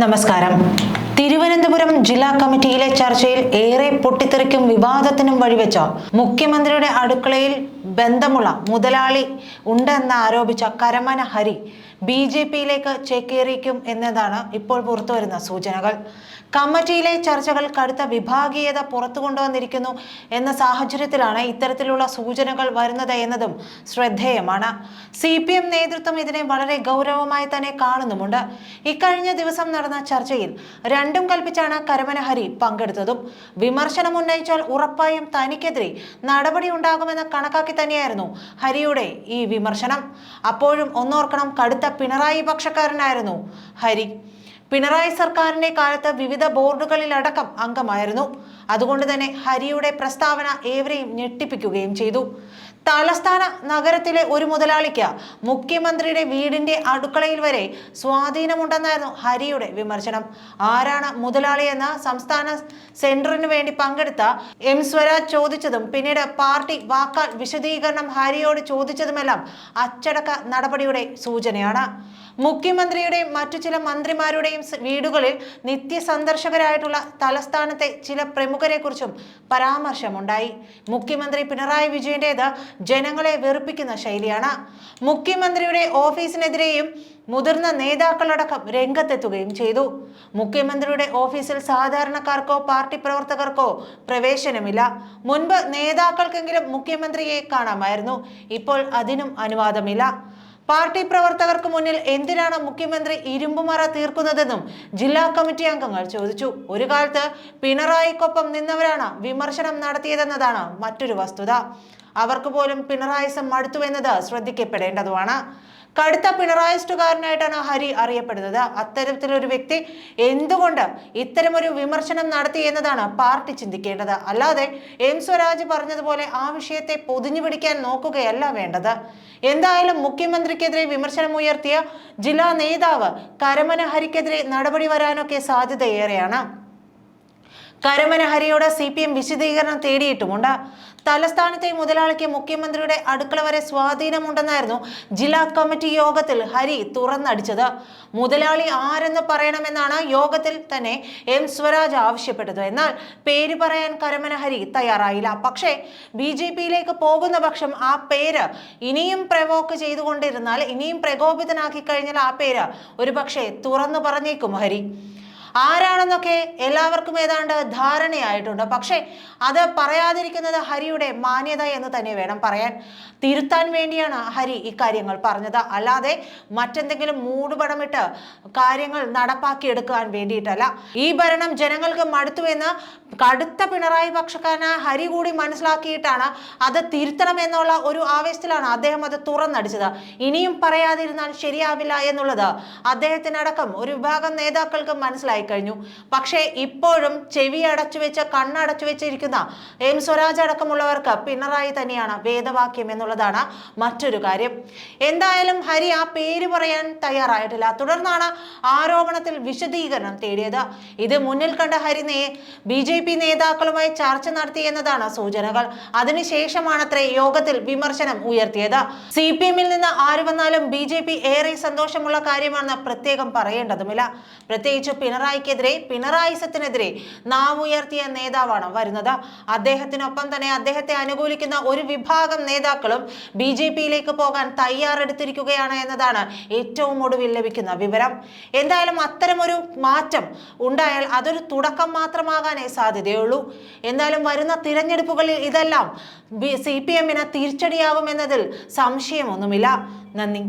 നമസ്കാരം. തിരുവനന്തപുരം ജില്ലാ കമ്മിറ്റിയിലെ ചർച്ചയിൽ ഏറെ പൊട്ടിത്തെറിക്കും വിവാദത്തിനും വഴിവെച്ച മുഖ്യമന്ത്രിയുടെ അടുക്കളയിൽ ബന്ധമുള്ള മുതലാളി ഉണ്ടെന്ന് ആരോപിച്ച കരമന ഹരി ബി ജെ പിയിലേക്ക് ചേക്കേറിക്കും എന്നതാണ് ഇപ്പോൾ പുറത്തുവരുന്ന സൂചനകൾ. കമ്മിറ്റിയിലെ ചർച്ചകൾ കടുത്ത വിഭാഗീയത പുറത്തു കൊണ്ടുവന്നിരിക്കുന്നു എന്ന സാഹചര്യത്തിലാണ് ഇത്തരത്തിലുള്ള സൂചനകൾ വരുന്നത് എന്നതും ശ്രദ്ധേയമാണ്. സി പി എം നേതൃത്വം ഇതിനെ വളരെ ഗൗരവമായി തന്നെ കാണുന്നുമുണ്ട്. ഇക്കഴിഞ്ഞ ദിവസം നടന്ന ചർച്ചയിൽ രണ്ടും കൽപ്പിച്ചാണ് കരമനഹരി പങ്കെടുത്തതും. വിമർശനം ഉന്നയിച്ചാൽ ഉറപ്പായും തനിക്കെതിരെ നടപടി ഉണ്ടാകുമെന്ന് കണക്കാക്കി തന്നെയായിരുന്നു ഹരിയുടെ ഈ വിമർശനം. അപ്പോഴും ഒന്നോർക്കണം കടുത്ത പിണറായി പക്ഷക്കാരനായിരുന്നു. ഹരി പിണറായി സർക്കാരിന്റെ കാലത്ത് വിവിധ ബോർഡുകളിലടക്കം അംഗമായിരുന്നു. അതുകൊണ്ട് തന്നെ ഹരിയുടെ പ്രസ്താവന ഏവരെയും ഞെട്ടിപ്പിക്കുകയും ചെയ്തു. തലസ്ഥാന നഗരത്തിലെ ഒരു മുതലാളിക്ക് മുഖ്യമന്ത്രിയുടെ വീടിന്റെ അടുക്കളയിൽ വരെ സ്വാധീനമുണ്ടെന്നായിരുന്നു ഹരിയുടെ വിമർശനം. ആരാണ് മുതലാളി എന്ന സംസ്ഥാന സെന്ററിനു വേണ്ടി പങ്കെടുത്ത എം സ്വരാജ് ചോദിച്ചതും പിന്നീട് പാർട്ടി വാക്കാൽ വിശദീകരണം ഹരിയോട് ചോദിച്ചതുമെല്ലാം അച്ചടക്ക നടപടിയുടെ സൂചനയാണ്. മുഖ്യമന്ത്രിയുടെയും മറ്റു ചില മന്ത്രിമാരുടെയും വീടുകളിൽ നിത്യസന്ദർശകരായിട്ടുള്ള തലസ്ഥാനത്തെ ചില പ്രമുഖരെക്കുറിച്ചും പരാമർശമുണ്ടായി. മുഖ്യമന്ത്രി പിണറായി വിജയന്റേത് ജനങ്ങളെ വെറുപ്പിക്കുന്ന ശൈലിയാണ്. മുഖ്യമന്ത്രിയുടെ ഓഫീസിനെതിരെയും മുതിർന്ന നേതാക്കളടക്കം രംഗത്തെത്തുകയും ചെയ്തു. മുഖ്യമന്ത്രിയുടെ ഓഫീസിൽ സാധാരണക്കാർക്കോ പാർട്ടി പ്രവർത്തകർക്കോ പ്രവേശനമില്ല. മുൻപ് നേതാക്കൾക്കെങ്കിലും മുഖ്യമന്ത്രിയെ കാണാമായിരുന്നു. ഇപ്പോൾ അതിനും അനുവാദമില്ല. പാർട്ടി പ്രവർത്തകർക്ക് മുന്നിൽ എന്തിനാണ് മുഖ്യമന്ത്രി ഇരുമ്പുമറ തീർക്കുന്നതെന്നും ജില്ലാ കമ്മിറ്റി അംഗങ്ങൾ ചോദിച്ചു. ഒരു കാലത്ത് പിണറായിക്കൊപ്പം നിന്നവരാണ് വിമർശനം നടത്തിയതെന്നതാണ് മറ്റൊരു വസ്തുത. അവർക്ക് പോലും പിണറായിസം മടുത്തുവെന്നത് ശ്രദ്ധിക്കപ്പെടേണ്ടതുമാണ്. കടുത്ത പിണറായിസ്റ്റുകാരനായിട്ടാണ് ഹരി അറിയപ്പെടുന്നത്. അത്തരത്തിലൊരു വ്യക്തി എന്തുകൊണ്ട് ഇത്തരമൊരു വിമർശനം നടത്തി എന്നതാണ് പാർട്ടി ചിന്തിക്കേണ്ടത്. അല്ലാതെ എം സ്വരാജ് പറഞ്ഞതുപോലെ ആ വിഷയത്തെ പൊതിഞ്ഞു പിടിക്കാൻ നോക്കുകയല്ല വേണ്ടത്. എന്തായാലും മുഖ്യമന്ത്രിക്കെതിരെ വിമർശനം ഉയർത്തിയ ജില്ലാ നേതാവ് കരമന ഹരിക്കെതിരെ നടപടി വരാനൊക്കെ സാധ്യതയേറെയാണ്. കരമന ഹരിയോട് സി പി എം വിശദീകരണം തേടിയിട്ടുമുണ്ട്. തലസ്ഥാനത്തെ മുതലാളിക്ക് മുഖ്യമന്ത്രിയുടെ അടുക്കള വരെ സ്വാധീനമുണ്ടെന്നായിരുന്നു ജില്ലാ കമ്മിറ്റി യോഗത്തിൽ ഹരി തുറന്നടിച്ചത്. മുതലാളി ആരെന്ന് പറയണമെന്നാണ് യോഗത്തിൽ തന്നെ എം സ്വരാജ് ആവശ്യപ്പെട്ടത്. എന്നാൽ പേര് പറയാൻ കരമനഹരി തയ്യാറായില്ല. പക്ഷേ ബി ജെ പിയിലേക്ക് പോകുന്ന പക്ഷം ആ പേര് ഇനിയും പ്രവോക്ക് ചെയ്തുകൊണ്ടിരുന്നാൽ ഇനിയും പ്രകോപിതനാക്കി കഴിഞ്ഞാൽ ആ പേര് ഒരു പക്ഷേ തുറന്നു പറഞ്ഞേക്കും ഹരി. ആരാണെന്നൊക്കെ എല്ലാവർക്കും ഏതാണ്ട് ധാരണയായിട്ടുണ്ട്. പക്ഷേ അത് പറയാതിരിക്കുന്നത് ഹരിയുടെ മാന്യത എന്ന് തന്നെ വേണം പറയാൻ. തിരുത്താൻ വേണ്ടിയാണ് ഹരി ഇക്കാര്യങ്ങൾ പറഞ്ഞത്. അല്ലാതെ മറ്റെന്തെങ്കിലും മൂടുപടമിട്ട് കാര്യങ്ങൾ നടപ്പാക്കിയെടുക്കാൻ വേണ്ടിയിട്ടല്ല. ഈ ഭരണം ജനങ്ങൾക്ക് മടുത്തുവെന്ന് കടുത്ത പിണറായി പക്ഷക്കാരനായ ഹരി കൂടി മനസ്സിലാക്കിയിട്ടാണ് അത് തിരുത്തണം എന്നുള്ള ഒരു ആവേശത്തിലാണ് അദ്ദേഹം അത് തുറന്നടിച്ചത്. ഇനിയും പറയാതിരുന്നാൽ ശരിയാവില്ല എന്നുള്ളത് അദ്ദേഹത്തിനടക്കം ഒരു വിഭാഗം നേതാക്കൾക്ക് മനസ്സിലായി. കഴിഞ്ഞു പക്ഷേ ഇപ്പോഴും ചെവി അടച്ചു വെച്ച് കണ്ണടച്ചു വെച്ചിരിക്കുന്ന എം സ്വരാജ് അടക്കമുള്ളവർക്ക് പിണറായി തന്നെയാണ് വേദവാക്യം എന്നുള്ളതാണ് മറ്റൊരു കാര്യം. എന്തായാലും ഹരി ആ പേര് പറയാൻ തയ്യാറായിട്ടില്ല. തുടർന്നാണ് ആരോപണത്തിൽ വിശദീകരണം തേടിയത്. ഇത് മുന്നിൽ കണ്ട ഹരി നേ ബി ജെ പി നേതാക്കളുമായി ചർച്ച നടത്തി എന്നതാണ് സൂചനകൾ. അതിനുശേഷമാണത്രേ യോഗത്തിൽ വിമർശനം ഉയർത്തിയത്. സി പി എമ്മിൽ നിന്ന് ആര് വന്നാലും ബി ജെ പി ഏറെ സന്തോഷമുള്ള കാര്യമാണെന്ന് പ്രത്യേകം പറയേണ്ടതുമില്ല. പ്രത്യേകിച്ച് പിണറായിക്കെതിരെ പിണറായിസത്തിനെതിരെ നാവുയർത്തിയ നേതാവാണ് വരുന്നത്. അദ്ദേഹത്തിനൊപ്പം തന്നെ അദ്ദേഹത്തെ അനുകൂലിക്കുന്ന ഒരു വിഭാഗം നേതാക്കളും ബി ജെ പിയിലേക്ക് പോകാൻ തയ്യാറെടുത്തിരിക്കുകയാണ് എന്നതാണ് ഏറ്റവും ഒടുവിൽ ലഭിക്കുന്ന വിവരം. എന്തായാലും അത്തരമൊരു മാറ്റം ഉണ്ടായാൽ അതൊരു തുടക്കം മാത്രമാകാനേ സാധ്യതയുള്ളൂ. എന്തായാലും വരുന്ന തിരഞ്ഞെടുപ്പുകളിൽ ഇതെല്ലാം സി പി എമ്മിന് തിരിച്ചടിയാവുമെന്നതിൽ സംശയമൊന്നുമില്ല. നന്ദി.